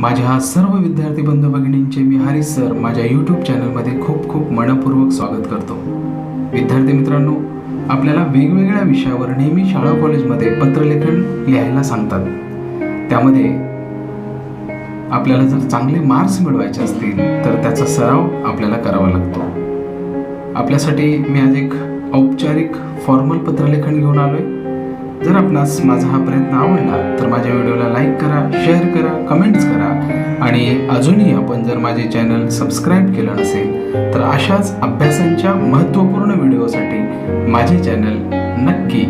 माझ्या सर्व विद्यार्थी बंधू भगिनींचे मी हरी सर माझ्या यूट्यूब चॅनलमध्ये खूप खूप मनपूर्वक स्वागत करतो. विद्यार्थी मित्रांनो आपल्याला वेगवेगळ्या विषयावर नेहमी शाळा कॉलेजमध्ये पत्रलेखन लिहायला सांगतात. त्यामध्ये आपल्याला जर चांगले मार्क्स मिळवायचे असतील तर त्याचा सराव आपल्याला करावा लागतो. आपल्यासाठी मी आज एक औपचारिक फॉर्मल पत्रलेखन घेऊन आलो आहे जर आपणास माझा हा प्रयत्न आवडला तर माझ्या व्हिडिओला लाईक करा शेअर करा कमेंट्स करा. आणि अजूनही आपण जर माझे चॅनल सबस्क्राईब केलं नसेल तर अशाच अभ्यासांच्या महत्त्वपूर्ण व्हिडिओसाठी माझे चॅनल नक्की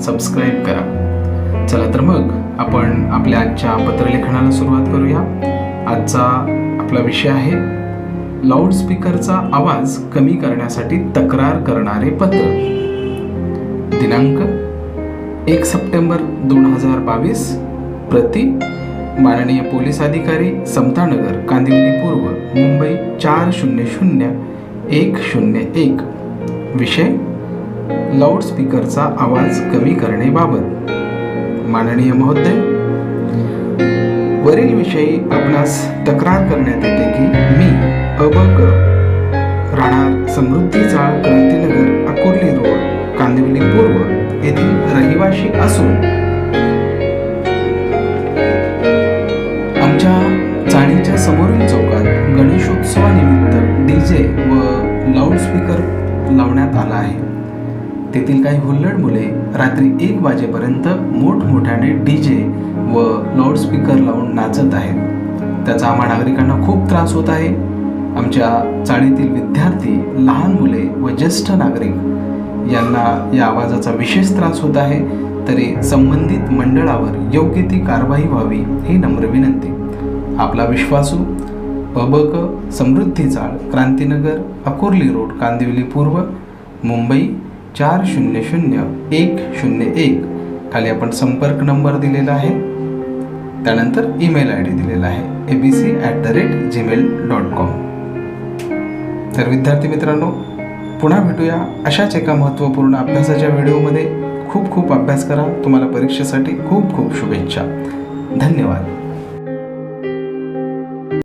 सबस्क्राईब करा. चला तर मग आपण आपल्या आजच्या पत्रलेखनाला सुरुवात करूया. आजचा आपला विषय आहे लाऊडस्पीकरचा आवाज कमी करण्यासाठी तक्रार करणारे पत्र. दिनांक एक सप्टेंबर दोन हजार बावीस प्रति माननीय पोलीस अधिकारी समतानगर कांदिवली पूर्व मुंबई चार शून्य शून्य एक शून्य एक. विषय लाऊडस्पीकरचा आवाज कमी करण्याबाबत. माननीय महोदय वरील विषयी आपणास तक्रार करण्यात येते की मी अबक राहणार समृद्धी चाळ क्रांतीनगर रहिवाशी असून आमच्या चाळीच्या समोरील चौकात गणेशोत्सवानिमित्त डीजे व लाऊडस्पीकर लावण्यात आला आहे. तेथील काही हुल्लड मुले रात्री एक वाजेपर्यंत मोठमोठ्याने डीजे व लाऊडस्पीकर लावून नाचत आहेत. त्याचा आम्हा नागरिकांना खूप त्रास होत आहे. आमच्या चाळीतील विद्यार्थी लहान मुले व ज्येष्ठ नागरिक यांना या आवाजाचा विशेष त्रास होत आहे तरी संबंधित मंडळावर योग्य ती कारवाई व्हावी ही नम्र विनंती. आपला विश्वासू अबक समृद्धी चाळ क्रांतीनगर अकोर्ली रोड कांदिवली पूर्व मुंबई चार शून्य शून्य एक शून्य एक. खाली आपण संपर्क नंबर दिलेला आहे. त्यानंतर ईमेल आय डी दिलेला आहे A B C at the rate Gmail dot com तर विद्यार्थी मित्रांनो पुन्हा भेटूया. अशाच एका महत्त्वपूर्ण अभ्यासाच्या व्हिडिओमध्ये खूप खूप अभ्यास करा. तुम्हाला परीक्षेसाठी खूप खूप शुभेच्छा. धन्यवाद.